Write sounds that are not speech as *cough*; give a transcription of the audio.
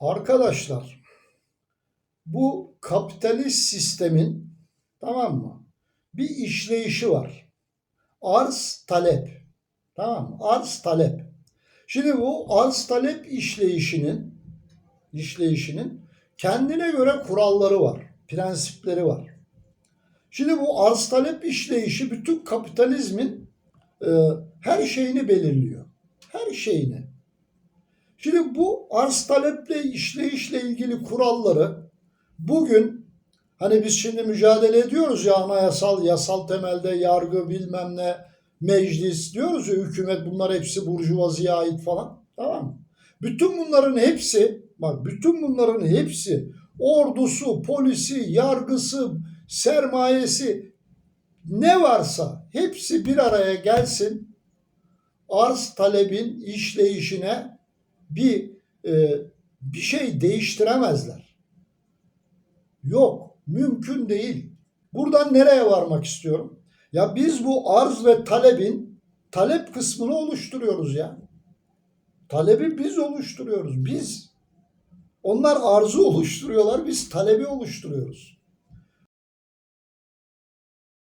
Arkadaşlar bu kapitalist sistemin tamam mı? Bir işleyişi var. Arz talep. Tamam mı? Arz talep. Şimdi bu arz talep işleyişinin işleyişinin kendine göre kuralları var, prensipleri var. Şimdi bu arz talep işleyişi bütün kapitalizmin e, her şeyini belirliyor. Her şeyini. Şimdi bu arz taleple işleyişle ilgili kuralları bugün hani biz şimdi mücadele ediyoruz ya anayasal, yasal temelde yargı bilmem ne meclis diyoruz ya hükümet bunlar hepsi burjuvaziye ait falan tamam mı? Bütün bunların hepsi bak bütün bunların hepsi ordusu, polisi, yargısı, sermayesi ne varsa hepsi bir araya gelsin arz talebin işleyişine bir e, bir şey değiştiremezler. Yok, mümkün değil. Buradan nereye varmak istiyorum? Ya biz bu arz ve talebin talep kısmını oluşturuyoruz ya. Talebi biz oluşturuyoruz. Biz. Onlar arzı *laughs* oluşturuyorlar, biz talebi oluşturuyoruz.